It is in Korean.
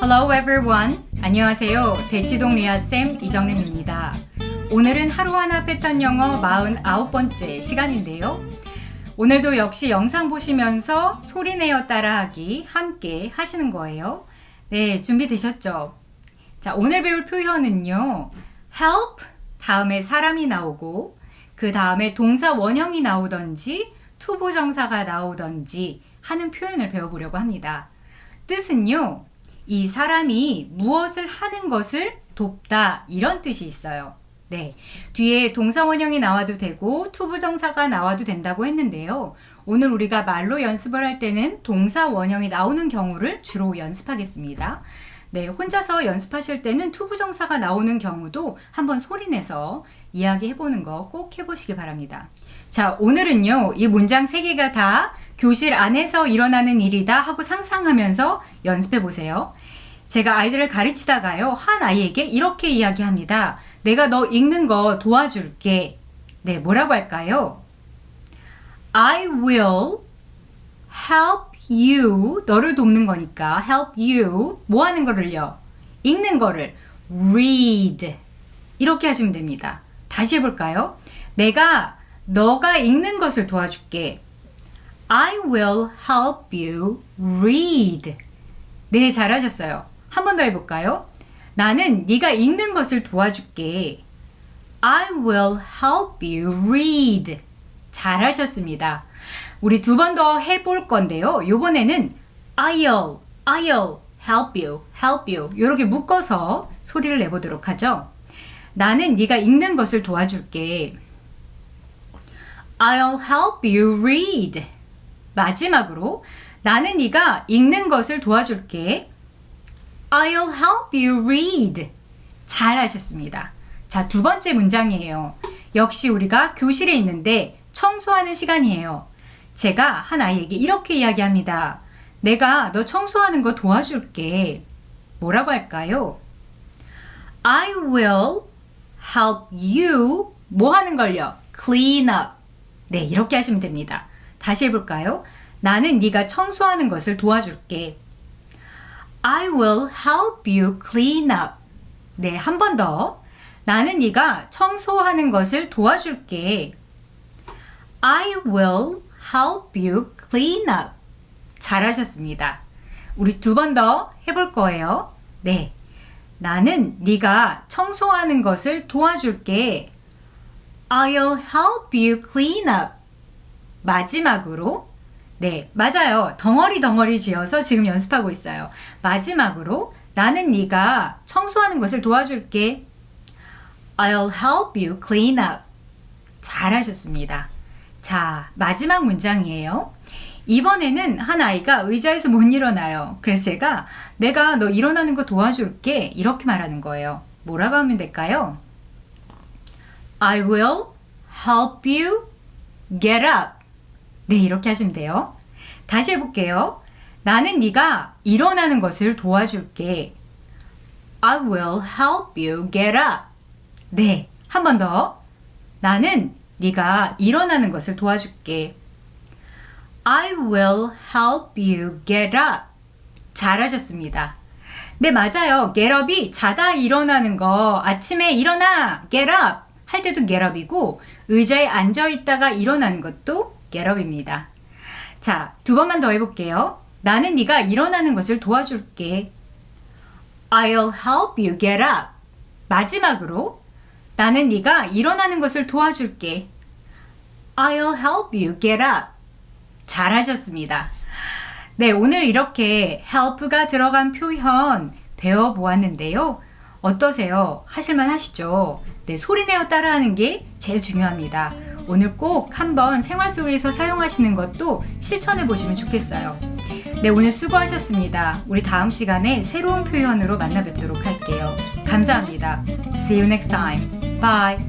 Hello everyone. 안녕하세요. 대치동 리아쌤 이정림입니다. 오늘은 하루하나 패턴 영어 49번째 시간인데요. 오늘도 역시 영상 보시면서 소리내어 따라하기 함께 하시는 거예요. 네, 준비되셨죠? 자, 오늘 배울 표현은요. help 다음에 사람이 나오고 그 다음에 동사 원형이 나오던지 투부정사가 나오던지 하는 표현을 배워보려고 합니다. 뜻은요. 이 사람이 무엇을 하는 것을 돕다 이런 뜻이 있어요. 네. 뒤에 동사 원형이 나와도 되고 투부정사가 나와도 된다고 했는데요. 오늘 우리가 말로 연습을 할 때는 동사 원형이 나오는 경우를 주로 연습하겠습니다. 네, 혼자서 연습하실 때는 투부정사가 나오는 경우도 한번 소리내서 이야기해 보는 거 꼭 해보시기 바랍니다. 자, 오늘은요, 이 문장 세 개가 다 교실 안에서 일어나는 일이다 하고 상상하면서 연습해 보세요. 제가 아이들을 가르치다가요, 한 아이에게 이렇게 이야기합니다. 내가 너 읽는 거 도와줄게. 네, 뭐라고 할까요? I will help you. 너를 돕는 거니까 help you. 뭐 하는 거를요? 읽는 거를 read. 이렇게 하시면 됩니다. 다시 해볼까요? 내가 너가 읽는 것을 도와줄게. I will help you read. 네, 잘하셨어요. 한 번 더 해볼까요? 나는 네가 읽는 것을 도와줄게. I will help you read. 잘하셨습니다. 우리 두 번 더 해볼 건데요. 이번에는 I'll, I'll help you, help you 이렇게 묶어서 소리를 내보도록 하죠. 나는 네가 읽는 것을 도와줄게. I'll help you read. 마지막으로 나는 네가 읽는 것을 도와줄게. I'll help you read. 잘 하셨습니다. 자, 두 번째 문장이에요. 역시 우리가 교실에 있는데 청소하는 시간이에요. 제가 한 아이에게 이렇게 이야기합니다. 내가 너 청소하는 거 도와줄게. 뭐라고 할까요? I will help you 뭐 하는 걸요? clean up. 네, 이렇게 하시면 됩니다. 다시 해볼까요? 나는 네가 청소하는 것을 도와줄게. I will help you clean up. 네, 한 번 더. 나는 네가 청소하는 것을 도와줄게. I will help you clean up. 잘하셨습니다. 우리 두 번 더 해볼 거예요. 네. 나는 네가 청소하는 것을 도와줄게. I'll help you clean up. 마지막으로 네, 맞아요. 덩어리 덩어리 지어서 지금 연습하고 있어요. 마지막으로 나는 네가 청소하는 것을 도와줄게. I'll help you clean up. 잘하셨습니다. 자, 마지막 문장이에요. 이번에는 한 아이가 의자에서 못 일어나요. 그래서 제가 내가 너 일어나는 거 도와줄게. 이렇게 말하는 거예요. 뭐라고 하면 될까요? I will help you get up. 네, 이렇게 하시면 돼요. 다시 해볼게요. 나는 네가 일어나는 것을 도와줄게. I will help you get up. 네, 한 번 더. 나는 네가 일어나는 것을 도와줄게. I will help you get up. 잘하셨습니다. 네, 맞아요. get up이 자다 일어나는 거, 아침에 일어나, get up 할 때도 get up이고, 의자에 앉아 있다가 일어나는 것도 up입니다. 자, 두 번만 더 해볼게요. 나는 네가 일어나는 것을 도와줄게. I'll help you get up. 마지막으로 나는 네가 일어나는 것을 도와줄게. I'll help you get up. 잘하셨습니다. 네, 오늘 이렇게 help가 들어간 표현 배워보았는데요. 어떠세요? 하실만 하시죠? 네, 소리내어 따라하는 게 제일 중요합니다. 오늘 꼭 한번 생활 속에서 사용하시는 것도 실천해 보시면 좋겠어요. 네, 오늘 수고하셨습니다. 우리 다음 시간에 새로운 표현으로 만나 뵙도록 할게요. 감사합니다. See you next time. Bye.